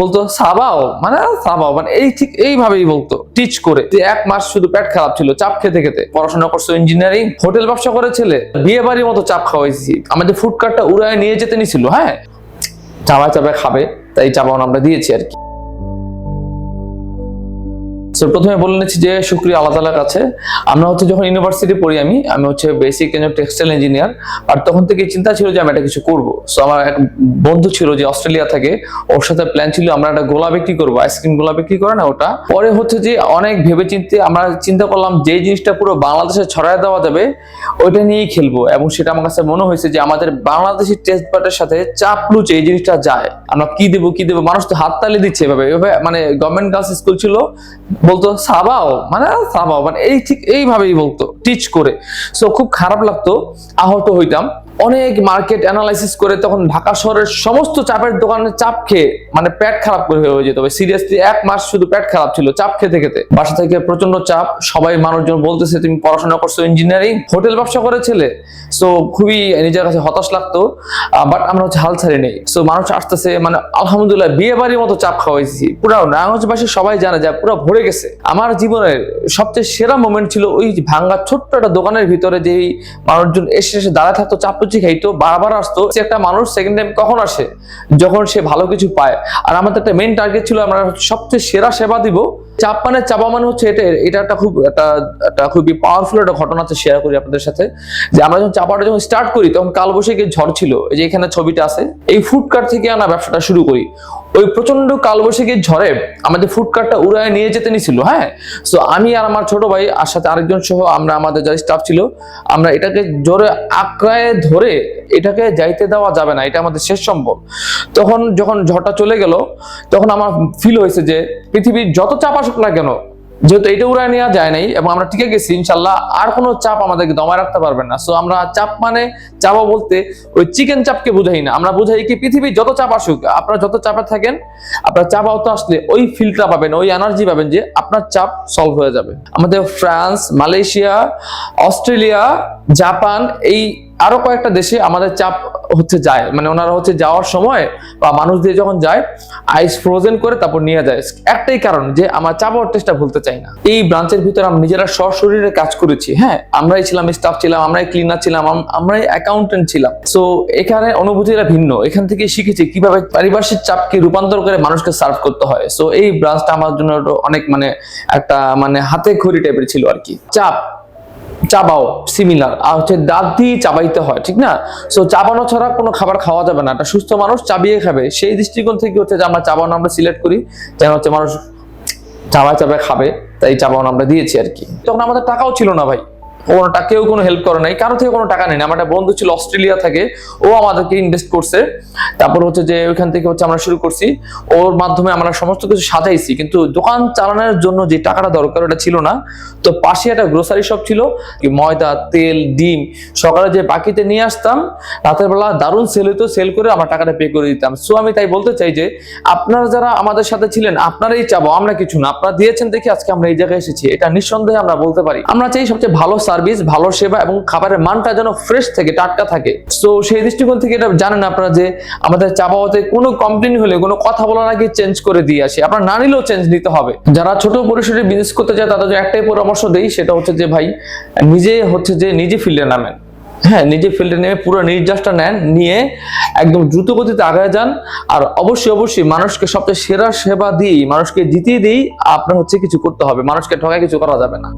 বলতো, সাবাও। মানে সাবাও। মানে এই ঠিক এইভাবেই বলতো টিচ করে। যে এক মাস শুধু পেট খারাপ ছিল, চাপ খেতে খেতে। পড়াশোনা করছ ইঞ্জিনিয়ারিং হোটেল ব্যবসা করে ছেলে। বিয়ে বাড়ির মতো চাপ খাওয়াইছি। আমাদের ফুড উড়ায় নিয়ে যেতে নিছিল হ্যাঁ? চাপায় চাপায় খাবে, তাই চাপানো আমরা দিয়েছি আর কি। So, প্রথমে বলে নিচ্ছি যে শুক্রিয়া আল্লাহ তালার কাছে। আমরা হচ্ছে যখন ইউনিভার্সিটি পড়ি আমি আমি হচ্ছে বেসিক টেক্সটাইল ইঞ্জিনিয়ার আর তখন থেকে চিন্তা ছিল যে আমি একটা কিছু করব। সো আমার এক বন্ধু ছিল যে অস্ট্রেলিয়া থেকে ওর সাথে প্ল্যান ছিল আমরা একটা গোলা বিক্রি করব আইসক্রিম গোলা বিক্রি করে না ওটা। পরে হচ্ছে যে অনেক ভেবে চিন্তে আমরা চিন্তা করলাম যে জিনিসটা পুরো বাংলাদেশে ছড়ায় দেওয়া যাবে ওইটা নিয়েই খেলব। এবং সেটা আমার কাছে মনে হয়েছে যে আমাদের বাংলাদেশি টেস্ট বাটের সাথে চাপ লুচে এই জিনিসটা যায়। আমরা কি দেবো কি দেবো মানুষ তো হাততালি দিচ্ছে এভাবে। এভাবে মানে গভর্নমেন্ট গার্লস স্কুল ছিল বলতো, সাবাও। মানে সাবাও। মানে এই ঠিক এইভাবেই বলতো, টিচ করে। সো খুব খারাপ লাগতো, আহত হইতাম। অনেক মার্কেট অ্যানালাইসিস করে তখন ঢাকা শহরের সমস্ত চাপের দোকানে চাপ খেয়ে মানে পেট খারাপ করে হয়ে যেত সিরিয়াসলি এক মাস শুধু পেট খারাপ ছিল, চাপ খেতে খেতে। বাসা থেকে প্রচণ্ড চাপ, সবাই মানুষজন বলতেছে, তুমি পড়াশোনা করছ ইঞ্জিনিয়ারিং হোটেল ব্যবসা করে ছেলে? সো খুবই নিজের কাছে হতাশ লাগতো বাট আমরা হচ্ছে হাল ছাড়ি নেই। সো মানুষ আসতেছে মানে আলহামদুলিল্লাহ বিয়ে বাড়ির মতো চাপ খাওয়াইছি। পুরো নারায়ণগঞ্জবাসী সবাই জানে যে পুরো ভরে গেছে। আমার জীবনের সবচেয়ে সেরা মোমেন্ট ছিল ওই ভাঙ্গা ছোট্ট একটা দোকানের ভিতরে যেই মানুষজন এসে এসে দাঁড়ায় থাকতো চাপ লুচি খাইতো, বারবার আসতো। সে একটা মানুষ সেকেন্ড টাইম কখন আসে? যখন সে ভালো কিছু পায়। আর আমাদের একটা মেইন টার্গেট ছিল আমরা সবচেয়ে সেরা সেবা দিব। চাপ মানে চাপা মানে হচ্ছে এটা এটা একটা খুব একটা একটা খুবই পাওয়ারফুল একটা ঘটনা আছে শেয়ার করি আপনাদের সাথে। যে আমরা যখন চাপাটা যখন স্টার্ট করি, তখন কালবৈশাখী ঝড় ছিল। এই যে এখানে ছবিটা আছে। এই ফুড কার্ট থেকে আমরা ব্যবসাটা শুরু করি। ওই প্রচণ্ড কালবৈশাখীর ঝড়ে আমাদের ফুডকার্টটা উড়ায় নিয়ে যেতে নিছিল হ্যাঁ? সো আমি আর আমার ছোট ভাই, আর সাথে আরেকজন সহ আমরা, আমাদের যারা স্টাফ ছিল, আমরা এটাকে জোরে আঁকড়ায় ধরে এটাকে যাইতে দেওয়া যাবে না, এটা আমাদের শেষ সম্ভব। তখন যখন ঝড়টা চলে গেল, তখন আমার ফিল হয়েছে যে পৃথিবীর যত চাপ আসুক না কেন যেহেতু এটা উড়ায় নেওয়া যায় নাই এবং আমরা টিকে গেছি, ইনশাল্লাহ আর কোনো চাপ আমাদেরকে দমায় রাখতে পারবেন না। সো আমরা চাপ মানে চাপা বলতে ওই চিকেন চাপকে বুঝাই না। আমরা বুঝাই কি পৃথিবীর যত চাপ আসুক, আপনারা যত চাপে থাকেন, আপনার চাপ আওতা আসলে ওই ফিলটা পাবেন, ওই এনার্জি পাবেন যে আপনার চাপ সলভ হয়ে যাবে। আমাদের ফ্রান্স, মালয়েশিয়া, অস্ট্রেলিয়া, জাপান এই আরও কয়েকটা দেশে আমাদের চাপ হচ্ছে যায়। মানে ওনারা হচ্ছে যাওয়ার সময় বা মানুষ দিয়ে যখন যায় আইস ফ্রোজেন করে তারপর নিয়ে যায়। একটাই কারণ যে আমার চাপ টেস্টটা ভুলতে চাই না। এই ব্রাঞ্চের ভিতরে আমরা নিজেরা সশরীরে কাজ করেছি। হ্যাঁ আমরাই ছিলাম স্টাফ ছিলাম, আমরাই ক্লিনার ছিলাম আমরাই অ্যাকাউন্টেন্ট ছিলাম। সো এখানে অনুভূতিটা ভিন্ন। এখান থেকে শিখেছি কীভাবে পারিপার্শ্বিক চাপকে রূপান্তর করে মানুষকে সার্ভ করতে হয়। সো এই ব্রাঞ্চটা আমার জন্য অনেক মানে একটা মানে হাতে খড়ি টাইপের ছিল আর কি। চাপ। চাবাও সিমিলার আর হচ্ছে দাঁত দিয়ে চাবাইতে হয়, ঠিক না? সো চাবানো ছাড়া কোনো খাবার খাওয়া যাবে না। একটা সুস্থ মানুষ চাবিয়ে খাবে। সেই দৃষ্টিকোণ থেকে হচ্ছে যে আমরা চাবানো আমরা সিলেক্ট করি, যেন হচ্ছে মানুষ চাবায় চাবায় খাবে, তাই চাবানো আমরা দিয়েছি আর কি। তখন আমাদের টাকাও ছিল না ভাই। কোনো টা- কেউ কোনো হেল্প করে নাই, কারও থেকে কোনো টাকা নেই। আমার একটা বন্ধু ছিল, অস্ট্রেলিয়া থেকে, ও আমাদেরকে ইনভেস্ট করছে। তারপর হচ্ছে যে ওইখান থেকে হচ্ছে আমরা শুরু করছি। ওর মাধ্যমে আমরা সমস্ত কিছু সাজাইছি, কিন্তু দোকান চালানোর জন্য যে টাকাটা দরকার ওটা ছিল না। তো পাশে একটা গ্রোসারি শপ ছিল ময়দা, তেল, ডিম, সকালে যে বাকিতে নিয়ে আসতাম, রাতের বেলা দারুণ সেল হইতো সেল করে আমরা টাকাটা পে করে দিতাম। সো আমি তাই বলতে চাই যে, আপনারা যারা আমাদের সাথে ছিলেন, আপনারাই চাবো, আমরা কিছু না। আপনারা দিয়েছেন দেখে আজকে আমরা এই জায়গায় এসেছি, এটা নিঃসন্দেহে আমরা বলতে পারি। আমরা চাই সবচেয়ে ভালো সার্ভিস, ভালো সেবা এবং খাবারের মানটা যেন ফ্রেশ থাকে, টাটকা থাকে। সো সেই দৃষ্টিকোণ থেকে এটা জানেন আপনারা যে আমাদের চাপাওয়াতে কোনো কমপ্লেন হলে, কোনো কথা বলার আগে চেঞ্জ করে দিয়ে আসি। আপনার না নিলেও চেঞ্জ নিতে হবে। যারা ছোট পরিসরে বিজনেস করতে চায়, তাদের একটাই পরামর্শ দেই, সেটা হচ্ছে যে, ভাই, নিজে হচ্ছে যে, নিজে ফিল্ডে নামেন। হ্যাঁ নিজে ফিল্ডে নেমে পুরো নির্যাসটা নেন, নিয়ে একদম দ্রুত গতিতে আগায় যান। আর অবশ্যই অবশ্যই মানুষকে সবচেয়ে সেরা সেবা দিয়েই, মানুষকে জিতিয়ে দিয়েই আপনার হচ্ছে কিছু করতে হবে। মানুষকে ঠকায় কিছু করা যাবে না।